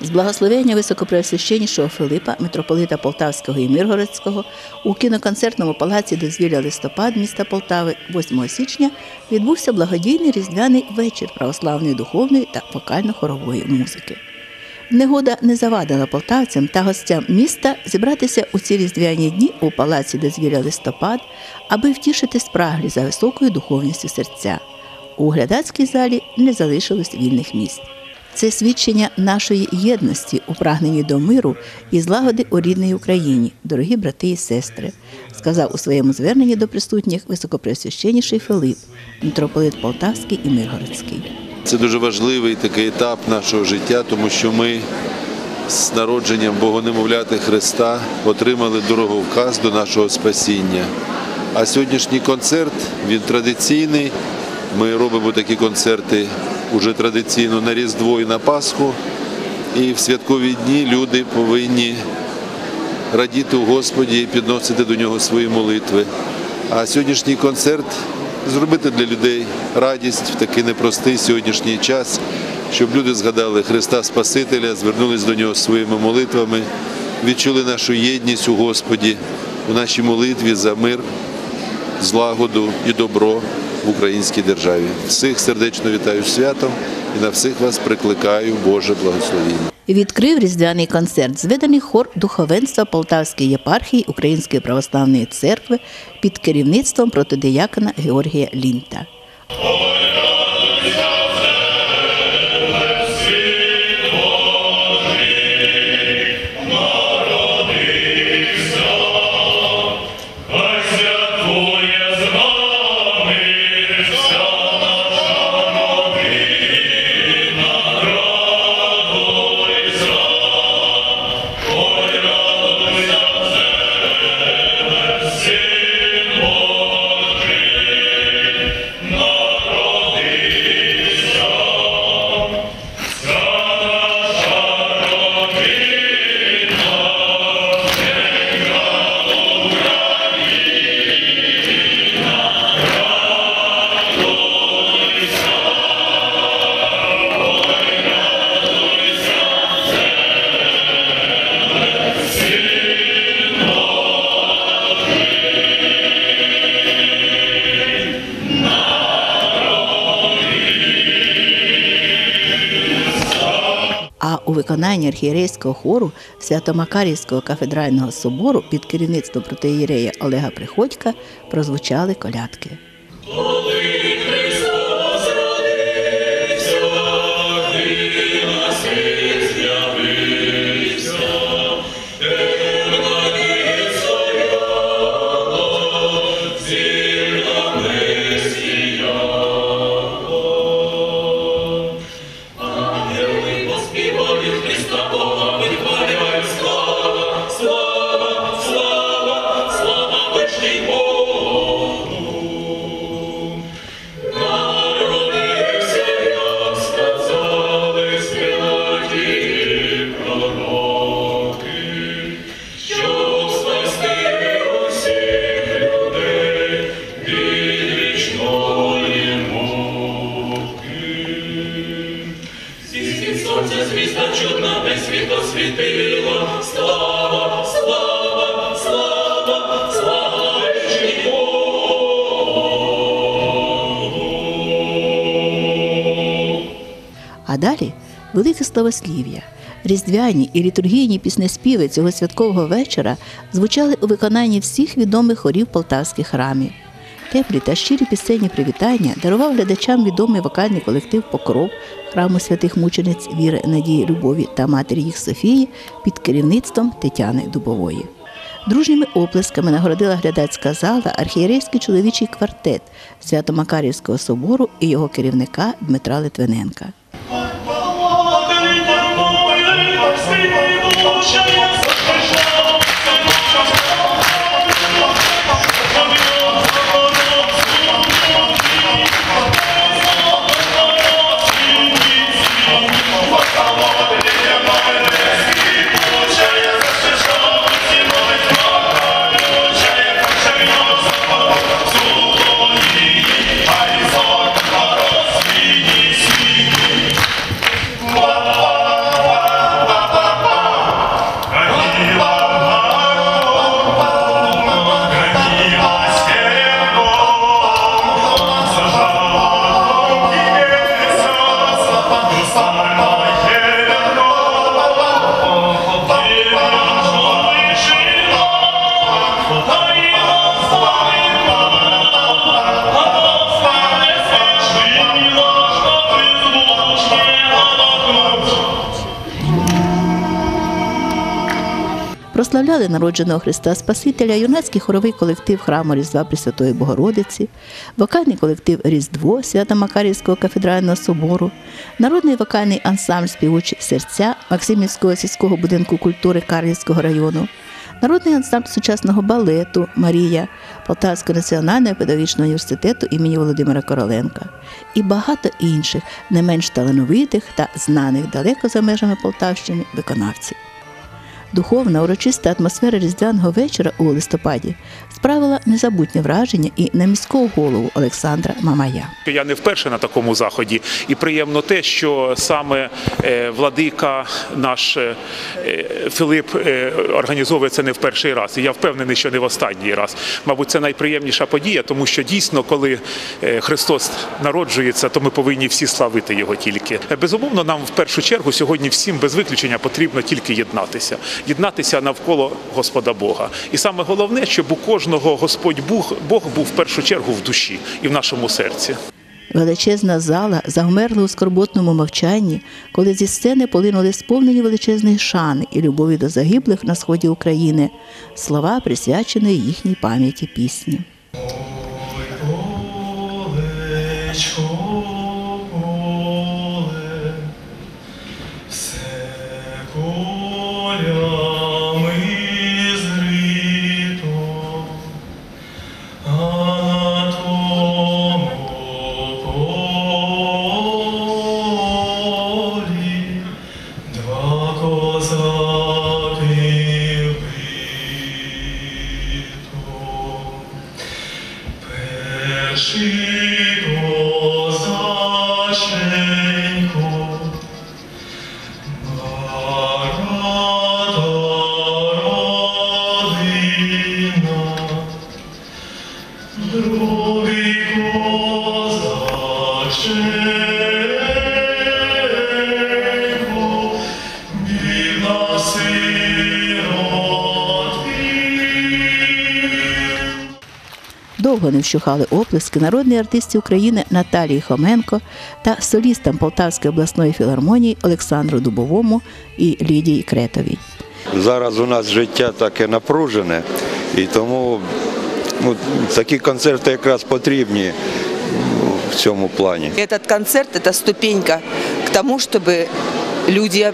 З благословення високопреосвященнішого Филипа, митрополита Полтавського і Миргородського, у кіноконцертному палаці дозвілля листопад міста Полтави 8 січня відбувся благодійний різдвяний вечір православної духовної та вокально-хорової музики. Негода не завадила полтавцям та гостям міста зібратися у ці різдвяні дні у палаці дозвілля листопад, аби втішити спраглі за високою духовністю серця. У глядацькій залі не залишилось вільних місць. Це свідчення нашої єдності у прагненні до миру і злагоди у рідній Україні, дорогі брати і сестри, сказав у своєму зверненні до присутніх високопреосвященніший Филип, митрополит Полтавський і Миргородський. Це дуже важливий такий етап нашого життя, тому що ми з народженням Богонемовляти Христа отримали дороговказ до нашого спасіння. А сьогоднішній концерт він традиційний. Ми робимо такі концерти уже традиційно на Різдво і на Пасху. І в святкові дні люди повинні радіти у Господі і підносити до нього свої молитви. А сьогоднішній концерт зробити для людей радість в такий непростий сьогоднішній час, щоб люди згадали Христа Спасителя, звернулись до нього своїми молитвами, відчули нашу єдність у Господі, у нашій молитві за мир, злагоду і добро в українській державі. Всіх сердечно вітаю святом і на всіх вас прикликаю Боже благословіння. Відкрив різдвяний концерт зведений хор духовенства Полтавської єпархії Української православної церкви під керівництвом протодиякона Георгія Лінта. Виконанні архієрейського хору Свято-Макарівського кафедрального собору під керівництвом протеєрея Олега Приходька прозвучали колядки. А далі велике словослів'я. Різдвяні і літургійні піснеспіви цього святкового вечора звучали у виконанні всіх відомих хорів полтавських храмів. Теплі та щирі пісенні привітання дарував глядачам відомий вокальний колектив Покров храму святих мучениць Віри, Надії, Любові та матері їх Софії під керівництвом Тетяни Дубової. Дружніми оплесками нагородила глядацька зала архієрейський чоловічий квартет Свято-Макарівського собору і його керівника Дмитра Литвиненка. Прославляли народженого Христа Спасителя, юнацький хоровий колектив храму Різдва Пресвятої Богородиці, вокальний колектив Різдво Свято-Макарівського кафедрального собору, народний вокальний ансамбль співучі серця Максимівського сільського будинку культури Карлівського району, народний ансамбль сучасного балету Марія Полтавського національного педагогічного університету імені Володимира Короленка і багато інших не менш талановитих та знаних далеко за межами Полтавщини виконавців. Духовна урочиста атмосфера різдвяного вечора у листопаді справила незабутнє враження і на міського голову Олександра Мамая. Я не вперше на такому заході, і приємно те, що саме е, владика наш е, Филип е, організовує це не в перший раз. І я впевнений, що не в останній раз. Мабуть, це найприємніша подія, тому що дійсно, коли е, Христос народжується, то ми повинні всі славити його тільки. Е, Безумовно, нам в першу чергу сьогодні всім без виключення потрібно тільки єднатися, єднатися навколо Господа Бога. І саме головне, щоб у кожного Господь Бог, Бог був в першу чергу в душі і в нашому серці. Величезна зала завмерла у скорботному мовчанні, коли зі сцени полинули сповнені величезної шани і любові до загиблих на сході України, слова присвяченої їхній пам'яті пісні. Полечко, Довго не вщухали оплески народній артисті України Наталії Хоменко та солістам Полтавської обласної філармонії Олександру Дубовому і Лідії Кретовій. Зараз у нас життя таке напружене, і тому ну, такі концерти якраз потрібні ну, в цьому плані. Этот концерт – это ступенька к тому, чтобы люди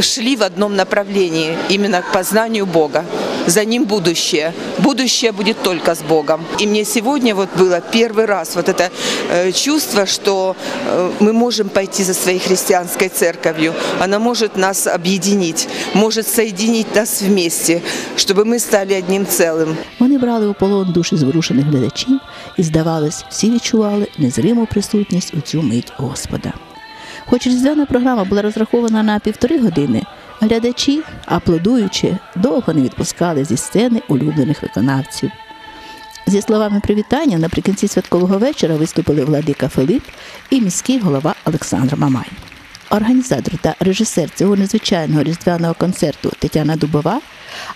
шли в одном направлении, именно к познанию Бога. За ним будущее. Будущее будет только с Богом. И мне сегодня вот было первый раз вот это э, чувство, что э, мы можем пойти за своей христианской церковью. Она может нас объединить, может соединить нас вместе, чтобы мы стали одним целым. Вони брали у полон душі зворушених глядачів і, здавалось, всі відчували незриму присутність у цю мить Господа. Хоч різдвяна програма була розрахована на півтори години, глядачі, аплодуючи, довго не відпускали зі сцени улюблених виконавців. Зі словами привітання наприкінці святкового вечора виступили владика Филип і міський голова Олександр Мамай. Організатор та режисер цього незвичайного різдвяного концерту Тетяна Дубова,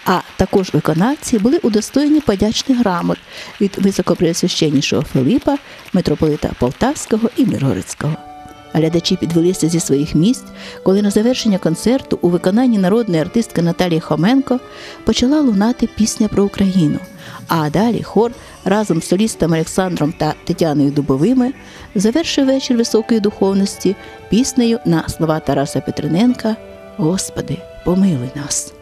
а також виконавці були удостоєні подячних грамот від високопреосвященнішого Филипа, митрополита Полтавського і Миргородського. Глядачі підвелися зі своїх місць, коли на завершення концерту у виконанні народної артистки Наталії Хоменко почала лунати пісня про Україну. А далі хор разом з солістами Олександром та Тетяною Дубовими завершив вечір високої духовності піснею на слова Тараса Петриненка Господи, помилуй нас.